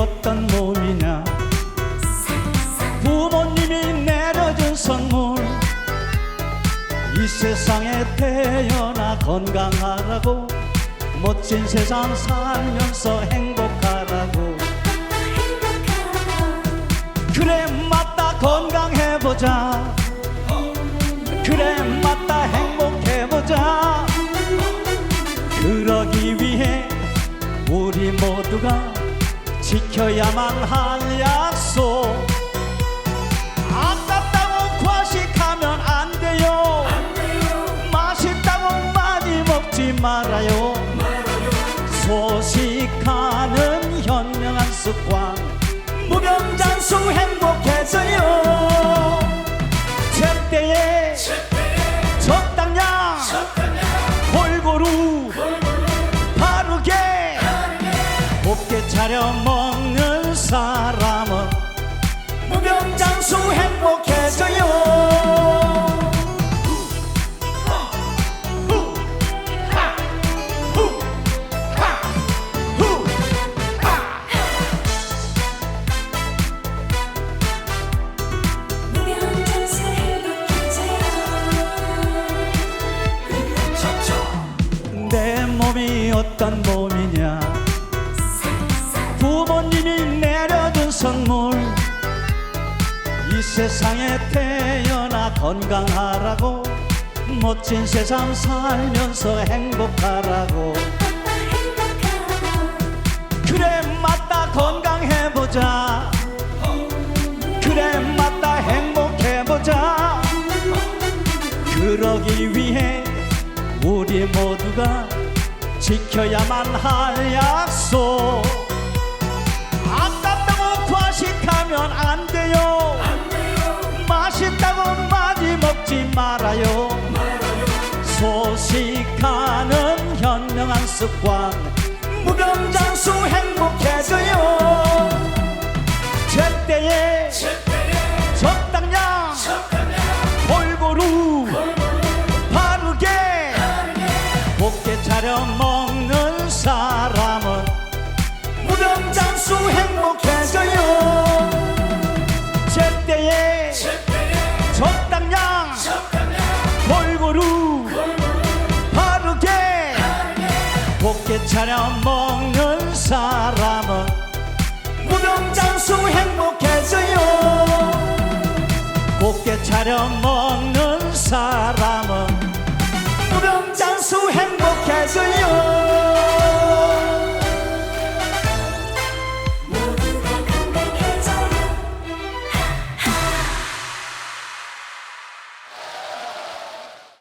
어떤 몸이냐 부모님이 내려준 선물 이 세상에 태어나 건강하라고 멋진 세상 살면서 행복하라고 그래 맞다 건강해보자. 그래 맞다 행복해보자. 그러기 위해 우리 모두가 지켜야만 할 약속. 아깝다고 과식하면 안 돼요. 맛있다고 많이 먹지 말아요. 소식하는 현명한 습관. 무병장수 행복 차려 먹는 사람 이 세상에 태어나 건강하라고 멋진 세상 살면서 행복하라고. 그래 맞다 건강해보자. 그래 맞다 행복해보자. 그러기 위해 우리 모두가 지켜야만 할 약속 습관 무병장수 행복해져요. 제때에 적당량 골고루 곱게 차려 먹는 사람은 무병장수 행복해져요. 곱게 차려 먹는